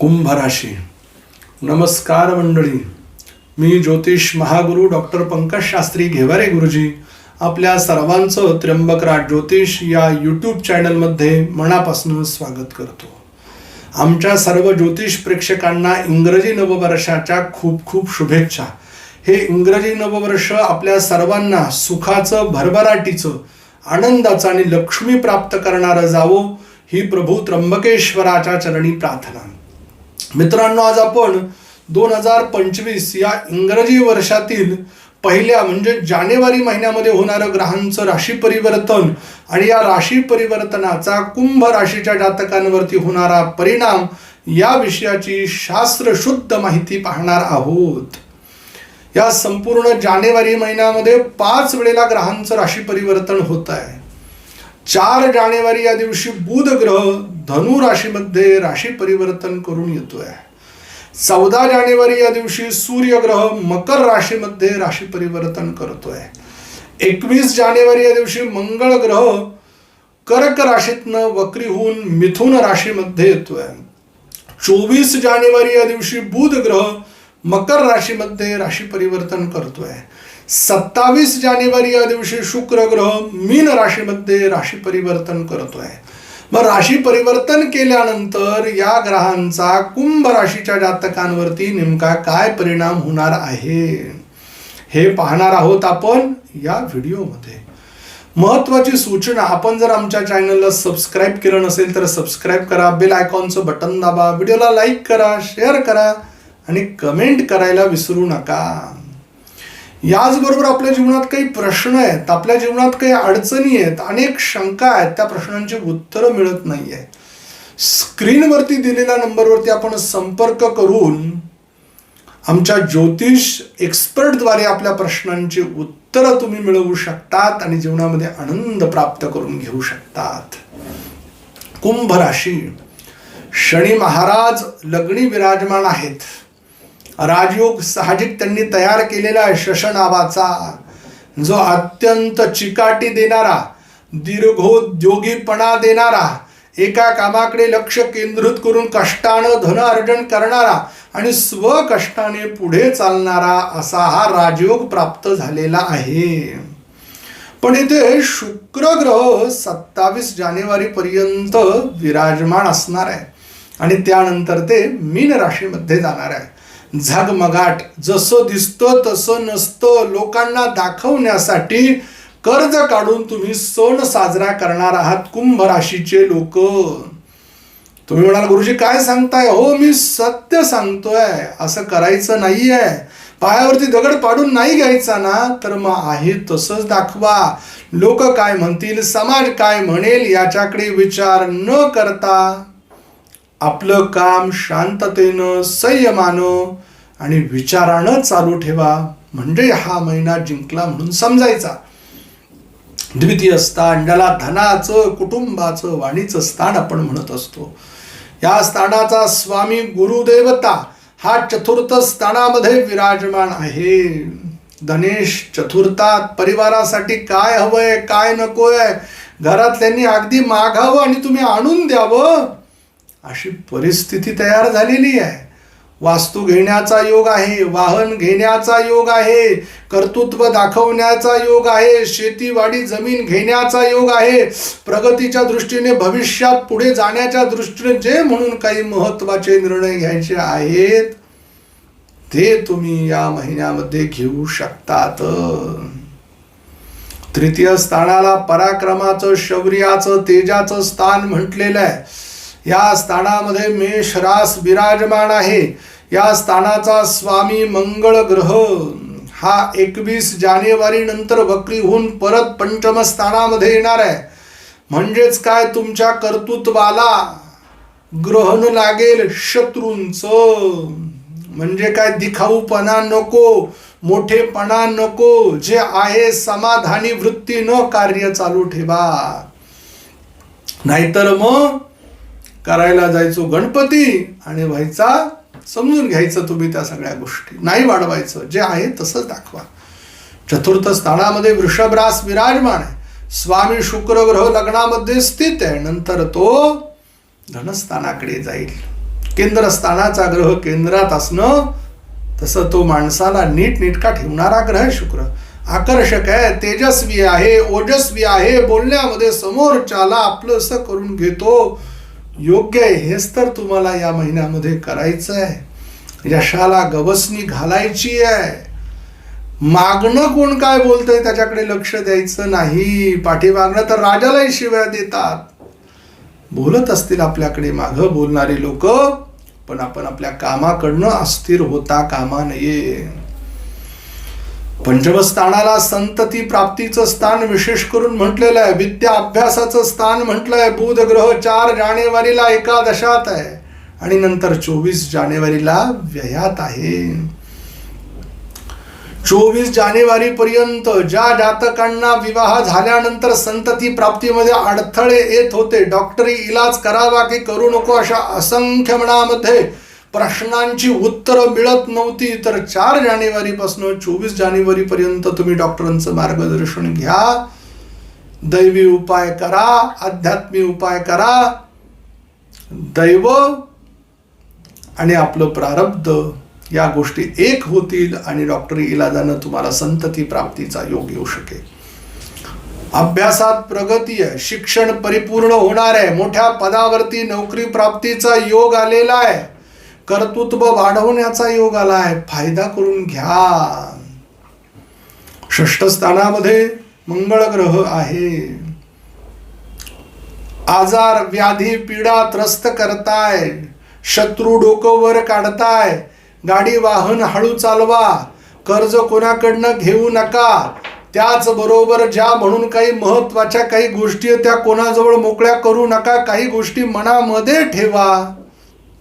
कुंभ राशी नमस्कार मंडळी मी ज्योतिष महागुरु डॉक्टर पंकज शास्त्री घेवारे गुरुजी आपल्या सर्वांचं त्र्यंबकराज ज्योतिष या यूट्यूब चॅनलमध्ये मनापासून स्वागत करतो. आमच्या सर्व ज्योतिष प्रेक्षकांना इंग्रजी नववर्षाच्या खूप खूप शुभेच्छा. हे इंग्रजी नववर्ष आपल्या सर्वांना सुखाचं भरभराटीचं आनंदाचं आणि लक्ष्मी प्राप्त करणारं जावो ही प्रभू त्र्यंबकेश्वराच्या चरणी प्रार्थना. मित्रांनो आज आपण दोन हजार पंचवीस या इंग्रजी वर्षातील पहिल्या म्हणजे जानेवारी महिन्यामध्ये होणारं ग्रहांचं राशी परिवर्तन आणि या राशी परिवर्तनाचा कुंभ राशीच्या जातकांवरती होणारा परिणाम या विषयाची शास्त्रशुद्ध माहिती पाहणार आहोत. या संपूर्ण जानेवारी महिन्यामध्ये पाच वेळेला ग्रहांचं राशी परिवर्तन होत आहे चार जानेवारी या दिवशी बुध ग्रह धनु राशीमध्ये राशी परिवर्तन करून येतोय. चौदा जानेवारी या दिवशी सूर्य ग्रह मकर राशीमध्ये राशी परिवर्तन करतोय. एकवीस जानेवारी या दिवशी मंगळ ग्रह कर्क राशीतनं वक्री होऊन मिथुन राशीमध्ये येतोय. चोवीस जानेवारी या दिवशी बुध ग्रह मकर राशीमध्ये राशी परिवर्तन करतोय. सत्तावीस जानेवारी या दिवशी शुक्र ग्रह मीन राशीमध्ये राशी परिवर्तन करतोय. मग राशी परिवर्तन केल्यानंतर या ग्रहांचा कुंभ राशीच्या जातकांवरती नेमका काय परिणाम होणार आहे? हे पाहणार आहोत आपण या व्हिडिओमध्ये. महत्त्वाची सूचना आपण जर आमच्या चॅनलला सबस्क्राईब केलं नसेल तर सबस्क्राईब करा बेल आयकॉनचं बटन दाबा व्हिडिओला लाईक करा शेअर करा आणि कमेंट करायला विसरू नका. याचबरोबर आपल्या जीवनात काही प्रश्न आहेत आपल्या जीवनात काही अडचणी आहेत अनेक शंका आहेत त्या प्रश्नांची उत्तरं मिळत नाही आहे स्क्रीनवरती दिलेल्या नंबरवरती आपण संपर्क करून आमच्या ज्योतिष एक्सपर्टद्वारे आपल्या प्रश्नांची उत्तरं तुम्ही मिळवू शकतात आणि जीवनामध्ये आनंद प्राप्त करून घेऊ शकतात. कुंभ राशी शनी महाराज लग्नी विराजमान आहेत. राजयोग साहजिक त्यांनी तयार केलेला आहे शशनाभाचा जो अत्यंत चिकाटी देणारा दीर्घोद्योगीपणा देणारा एका कामाकडे लक्ष केंद्रित करून कष्टानं धन अर्जन करणारा आणि स्वकष्टाने पुढे चालणारा असा हा राजयोग प्राप्त झालेला आहे. पण इथे शुक्र ग्रह सत्तावीस जानेवारी पर्यंत विराजमान असणार आहे. आणि त्यानंतर ते मीन राशीमध्ये जाणार आहे. झगमगाट. जसं दिसतं तसं नसतं. लोकांना दाखवण्यासाठी कर्ज काढून तुम्ही सण साजरा करणार आहात कुंभ राशीचे लोक. तुम्ही म्हणाल गुरुजी काय सांगताय? हो मी सत्य सांगतोय. असं करायचं नाहीये. पायावरती दगड पाडून नाही घ्यायचा ना? तर मग आहे तसंच दाखवा. लोक काय म्हणतील? समाज काय म्हणेल? याच्याकडे विचार न करता. आपलं काम शांततेनं संयमानं आणि विचारानं चालू ठेवा. म्हणजे हा महिना जिंकला म्हणून समजायचा. द्वितीय स्थान ज्याला धनाचं कुटुंबाचं वाणीचं स्थान आपण म्हणत असतो. या स्थानाचा स्वामी गुरुदेवता हा चतुर्थ स्थानामध्ये विराजमान आहे. धनेश चतुर्थात परिवारासाठी काय हवंय काय नकोय? घरातल्यांनी अगदी मागावं आणि तुम्ही आणून द्यावं. अशी परिस्थिती तयार झालेली आहे. वास्तू घेण्याचा योग आहे वाहन घेण्याचा योग आहे कर्तृत्व दाखवण्याचा योग आहे शेतीवाडी जमीन घेण्याचा योग आहे. प्रगतीच्या दृष्टीने भविष्यात पुढे जाण्याच्या दृष्टीने जे म्हणून काही महत्त्वाचे निर्णय घ्यायचे आहेत ते तुम्ही या महिन्यामध्ये घेऊ शकतात. तृतीय स्थानाला पराक्रमाचं शौर्याचं तेजाचं स्थान म्हटलेलं आहे. या स्थानामध्ये मेष रास विराजमान आहे. या स्थानाचा स्वामी मंगळ ग्रह. हा एकवीस जानेवारी नंतर वक्री होऊन परत पंचम स्थानामध्ये येणार आहे. म्हणजेच काय? तुमच्या कर्तृत्वाला ग्रहण लागेल शत्रूंचं. म्हणजे काय? दिखाऊपणा नको मोठेपणा नको. जे आहे समाधानी वृत्तीनं कार्य चालू ठेवा. नाहीतर मग करायला जायचो गणपती आणि व्हायचा समजून घ्यायचं तुम्ही त्या सगळ्या गोष्टी. नाही वाढवायचं. जे आहे तसंच दाखवा. चतुर्थ स्थानामध्ये वृषभरास विराजमान आहे. स्वामी शुक्र ग्रह लग्नामध्ये स्थित आहे. नंतर तो धनस्थानाकडे जाईल. केंद्रस्थानाचा ग्रह केंद्रात असणं तसं तो माणसाला नीट नीटका ठेवणारा ग्रह शुक्र. आकर्षक आहे तेजस्वी आहे ओजस्वी आहे बोलण्यामध्ये समोरच्याला आपलंसं करून घेतो. योग्य आहे हेच तर तुम्हाला या महिन्यामध्ये करायचं आहे यशाला गवसणी घालायची आहे. मागणं कोण काय बोलतंय त्याच्याकडे लक्ष द्यायचं नाही. पाठीमागणं तर राजालाही शिव्या देतात. बोलत असतील आपल्याकडे मागं बोलणारे लोक पण आपण आपल्या कामाकडनं अस्थिर होता कामा नये. पंचमस्थानाला संतती प्राप्तीचं स्थान विशेष करून म्हटलेलं आहे. विद्या अभ्यासाचं स्थान म्हटलंय बुध ग्रह चार जानेवारीला एकादशात आहे. आणि नंतर चोवीस जानेवारीला व्ययात आहे. चोवीस जानेवारी पर्यंत ज्या जातकांना विवाह झाल्यानंतर संतती प्राप्तीमध्ये अडथळे येत होते डॉक्टरी इलाज करावा की करू नको अशा असंख्य मनामध्ये प्रश्नांची उत्तरं मिळत नव्हती तर चार जानेवारीपासून चोवीस जानेवारीपर्यंत तुम्ही डॉक्टरांचं मार्गदर्शन घ्या. दैवी उपाय करा आध्यात्मिक उपाय करा. दैव आणि आपलं प्रारब्ध या गोष्टी एक होतील आणि डॉक्टरी इलाजानं तुम्हाला संतती प्राप्तीचा योग येऊ शकेल. अभ्यासात प्रगती आहे शिक्षण परिपूर्ण होणार आहे मोठ्या पदावरती नोकरी प्राप्तीचा योग आलेला आहे. कर्तृत्व वाढवण्याचा योग आलाय फायदा करून घ्या. षष्ठ स्थानामध्ये मंगळ ग्रह आहे. आजार व्याधी पीडा त्रस्त करताय. शत्रू डोकं वर काढताय. गाडी वाहन हळू चालवा. कर्ज कोणाकडनं घेऊ नका. त्याच बरोबर ज्या म्हणून काही महत्त्वाच्या काही गोष्टी त्या कोणाजवळ मोकळ्या करू नका. काही गोष्टी मनामध्ये ठेवा.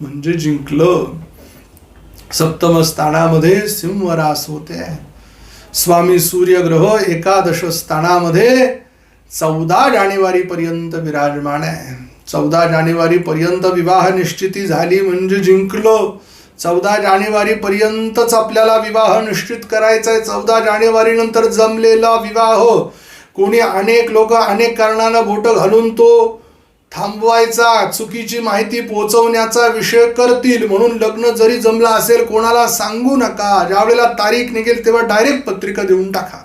म्हणजे जिंकलं. सप्तम स्थानामध्ये सिंहरास होते. स्वामी सूर्यग्रह एकादश स्थानामध्ये चौदा जानेवारी पर्यंत विराजमान आहे. चौदा जानेवारी पर्यंत विवाह निश्चिती झाली म्हणजे जिंकलो. चौदा जानेवारी पर्यंतच आपल्याला विवाह निश्चित करायचा आहे. चौदा जानेवारी नंतर जमलेला विवाह. कोणी अनेक लोक अनेक कारणानं बोट घालून तो थांबवायचा चुकीची माहिती पोहोचवण्याचा विषय करतील म्हणून लग्न जरी जमलं असेल कोणाला सांगू नका. ज्यावेळेला तारीख निघेल तेव्हा डायरेक्ट पत्रिका देऊन टाका.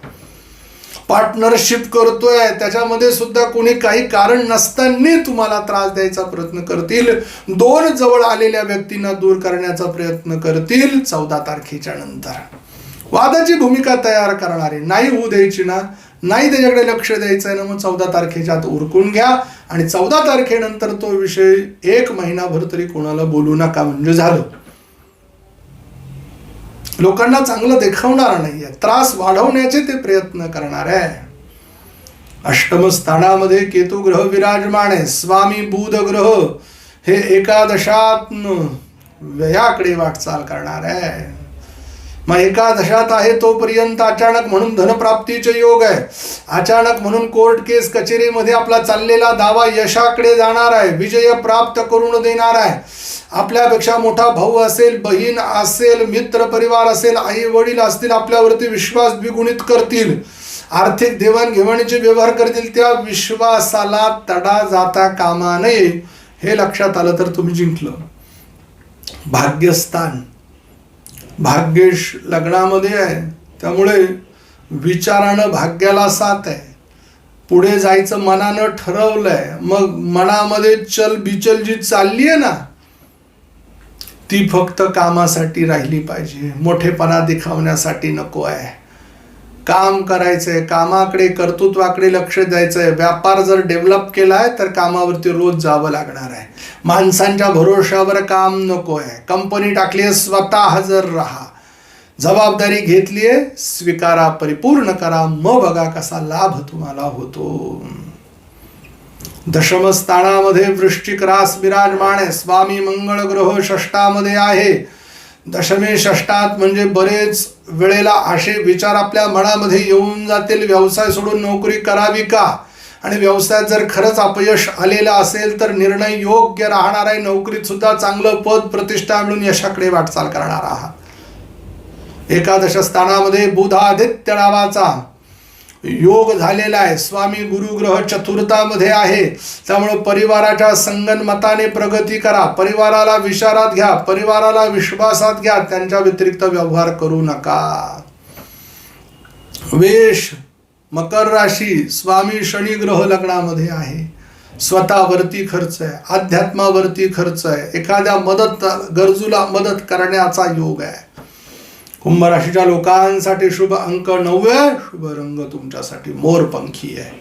पार्टनरशिप करतोय त्याच्यामध्ये सुद्धा कोणी काही कारण नसताना तुम्हाला त्रास द्यायचा प्रयत्न करतील. दोन जवळ आलेल्या व्यक्तींना दूर करण्याचा प्रयत्न करतील चौदा तारखेच्या नंतर. वादाची भूमिका तयार करणारे नाही होऊ द्यायची ना. नाही त्याच्याकडे लक्ष द्यायचं आहे ना मग चौदा तारखेच्या आत उरकून घ्या. आणि चौदा तारखेनंतर तो विषय एक महिनाभर तरी कोणाला बोलू नका म्हणजे झालं. लोकांना चांगलं देखावणार नाहीये. त्रास वाढवण्याचे ते प्रयत्न करणार आहे. अष्टम स्थानामध्ये केतू ग्रह विराजमान आहे स्वामी बुध ग्रह हे एकादशात व्ययाकडे वाटचाल करणार आहे. मग एकादशात आहे तोपर्यंत अचानक म्हणून धनप्राप्तीचे योग आहे. अचानक म्हणून कोर्ट केस कचेरीमध्ये आपला चाललेला दावा यशाकडे जाणार आहे. विजय प्राप्त करून देणार आहे. आपल्यापेक्षा मोठा भाऊ असेल बहीण असेल मित्र परिवार असेल आई वडील असतील आपल्यावरती विश्वास द्विगुणित करतील. आर्थिक देवाणघेवाणीचे व्यवहार करतील त्या विश्वासाला तडा जाता कामा नये हे लक्षात आलं तर तुम्ही जिंकलं. भाग्यस्थान. भाग्येश लग्नामध्ये आहे. त्यामुळे विचारानं भाग्याला साथ आहे. पुढे जायचं मनानं ठरवलंय. मग मनामध्ये चल बिचल जी चालली आहे ना ती फक्त कामासाठी राहिली पाहिजे. मोठेपणा दिखावण्यासाठी नको आहे. काम करायचंय कामाकडे कर्तृत्वाकडे लक्ष द्यायचंय. व्यापार जर डेव्हलप केलाय तर कामावरती रोज जावं लागणार आहे. माणसांच्या भरोशावर काम नको आहे. कंपनी टाकली आहे स्वतः हजर राहा. जबाबदारी घेतली आहे स्वीकारा परिपूर्ण करा. मग बघा कसा लाभ तुम्हाला होतो. दशमस्थानामध्ये वृश्चिक रास विराजमान आहे. स्वामी मंगळ ग्रह षष्टामध्ये आहे. दशमी षष्टात म्हणजे बरेच वेळेला असे विचार आपल्या मनामध्ये येऊन जातील व्यवसाय सोडून नोकरी करावी का? आणि व्यवसायात जर खरंच अपयश आलेलं असेल तर निर्णय योग्य राहणार आहे. नोकरीत सुद्धा चांगलं पद प्रतिष्ठा मिळून यशाकडे वाटचाल करणार आहात. एकादश स्थानामध्ये बुधादित्य नावाचा योग झालेला आहे. स्वामी गुरुग्रह चतुर्थामध्ये आहे. त्यामुळे परिवाराच्या संगनमताने प्रगती करा. परिवाराला विचारात घ्या. परिवाराला विश्वासात घ्या. त्यांच्या व्यतिरिक्त व्यवहार करू नका. वेश मकर राशी स्वामी शनी ग्रह लग्नामध्ये आहे. स्वतःवरती खर्च आहे. अध्यात्मावरती खर्च आहे. एखाद्या मदत गरजूला मदत करण्याचा योग आहे. कुंभ राशीच्या लोकांसाठी शुभ अंक नव्वे शुभ रंग तुमच्यासाठी मोरपंखी आहे.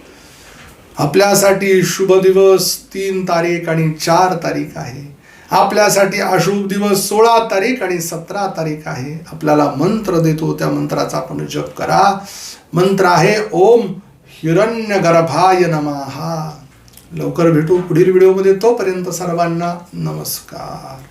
आपल्यासाठी शुभ दिवस तीन तारीख आणि चार तारीख आहे. आपल्यासाठी अशुभ दिवस सोळा तारीख आणि सतरा तारीख आहे. आपल्याला मंत्र देतो त्या मंत्राचा आपण जप करा. मंत्र आहे ओम हिरण्य गर्भाय नमहा लवकर भेटू पुढील व्हिडिओमध्ये. तोपर्यंत सर्वांना नमस्कार.